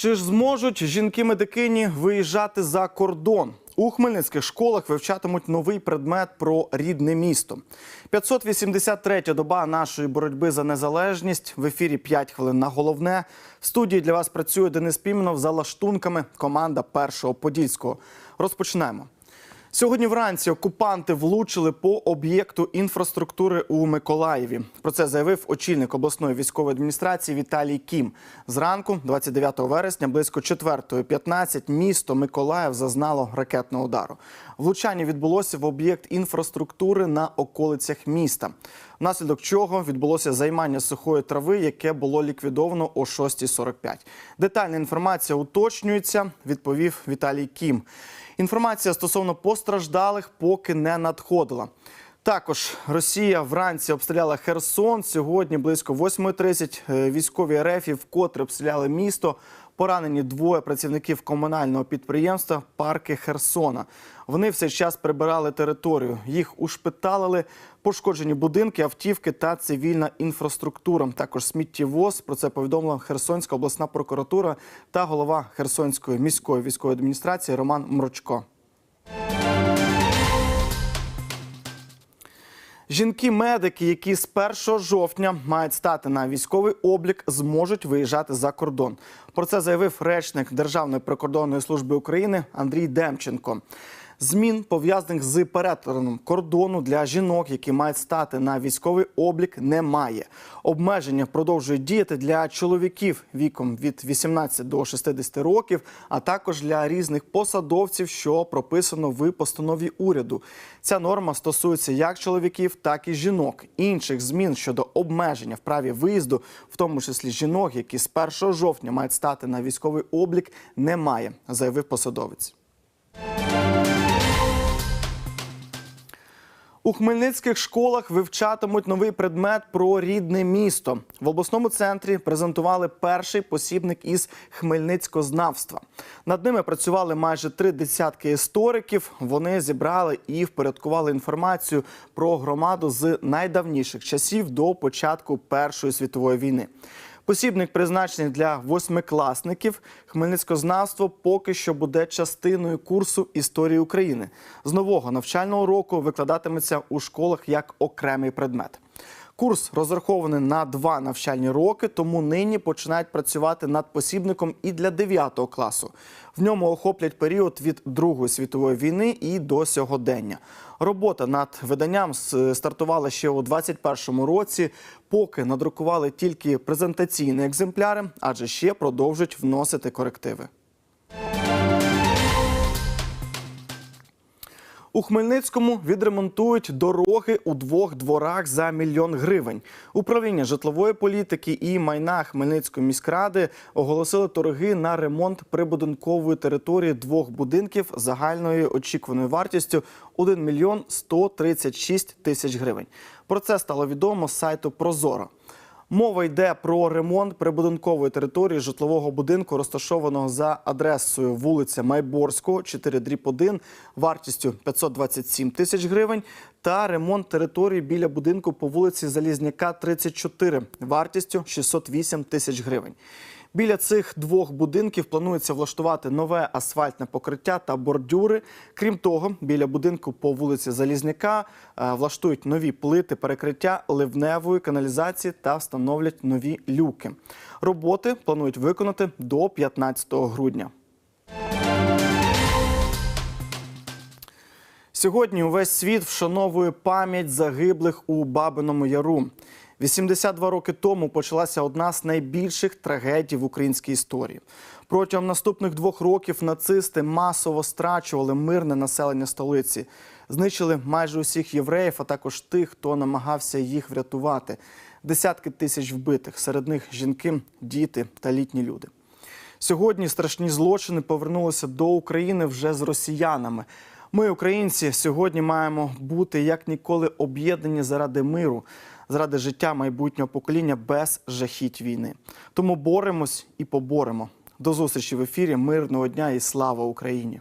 Чи ж зможуть жінки-медикині виїжджати за кордон? У хмельницьких школах вивчатимуть новий предмет про рідне місто. 583-я доба нашої боротьби за незалежність. В ефірі 5 хвилин на головне. В студії для вас працює Денис Піменов за лаштунками. Команда першого подільського. Розпочнемо. Сьогодні вранці окупанти влучили по об'єкту інфраструктури у Миколаєві. Про це заявив очільник обласної військової адміністрації Віталій Кім. Зранку, 29 вересня, близько 4.15 місто Миколаїв зазнало ракетного удару. Влучання відбулося в об'єкт інфраструктури на околицях міста. Внаслідок чого відбулося займання сухої трави, яке було ліквідовано о 6.45. Детальна інформація уточнюється, відповів Віталій Кім. Інформація стосовно постраждалих поки не надходила. Також Росія вранці обстріляла Херсон. Сьогодні близько 8.30 е, військові РФ вкотре обстріляли місто. Поранені двоє працівників комунального підприємства Парки Херсона. Вони в цей час прибирали територію. Їх ушпиталили, пошкоджені будинки, автівки та цивільна інфраструктура. Також сміттєвоз. Про це повідомила Херсонська обласна прокуратура та голова Херсонської міської військової адміністрації Роман Мрочко. Жінки-медики, які з 1 жовтня мають стати на військовий облік, зможуть виїжджати за кордон. Про це заявив речник Державної прикордонної служби України Андрій Демченко. Змін пов'язаних з перетином кордону для жінок, які мають стати на військовий облік, немає. Обмеження продовжують діяти для чоловіків віком від 18 до 60 років, а також для різних посадовців, що прописано в постанові уряду. Ця норма стосується як чоловіків, так і жінок. Інших змін щодо обмеження в праві виїзду, в тому числі жінок, які з 1 жовтня мають стати на військовий облік, немає, заявив посадовець. У хмельницьких школах вивчатимуть новий предмет про рідне місто. В обласному центрі презентували перший посібник із хмельницькознавства. Над ними працювали майже три десятки істориків. Вони зібрали і впорядкували інформацію про громаду з найдавніших часів до початку Першої світової війни. Посібник призначений для восьмикласників. Хмельницькознавство поки що буде частиною курсу історії України. З нового навчального року викладатиметься у школах як окремий предмет. Курс розрахований на два навчальні роки, тому нині починають працювати над посібником і для 9 класу. В ньому охоплять період від Другої світової війни і до сьогодення. Робота над виданням стартувала ще у 2021 році. Поки надрукували тільки презентаційні екземпляри, адже ще продовжують вносити корективи. У Хмельницькому відремонтують дороги у двох дворах за мільйон гривень. Управління житлової політики і майна Хмельницької міськради оголосили торги на ремонт прибудинкової території двох будинків загальною очікуваною вартістю 1 мільйон 136 тисяч гривень. Про це стало відомо з сайту Прозоро. Мова йде про ремонт прибудинкової території житлового будинку, розташованого за адресою вулиця Майборського, 4 дріб 1, вартістю 527 тисяч гривень, та ремонт території біля будинку по вулиці Залізняка, 34, вартістю 608 тисяч гривень. Біля цих двох будинків планується влаштувати нове асфальтне покриття та бордюри. Крім того, біля будинку по вулиці Залізняка е, влаштують нові плити перекриття ливневої каналізації та встановлять нові люки. Роботи планують виконати до 15 грудня. Сьогодні увесь світ вшановує пам'ять загиблих у Бабиному Яру. 82 роки тому почалася одна з найбільших трагедій в українській історії. Протягом наступних двох років нацисти масово страчували мирне населення столиці, знищили майже усіх євреїв, а також тих, хто намагався їх врятувати. Десятки тисяч вбитих, серед них жінки, діти та літні люди. Сьогодні страшні злочини повернулися до України вже з росіянами. Ми, українці, сьогодні маємо бути як ніколи об'єднані заради миру, заради життя майбутнього покоління без жахіть війни. Тому боремось і поборемо. До зустрічі в ефірі. Мирного дня і слава Україні!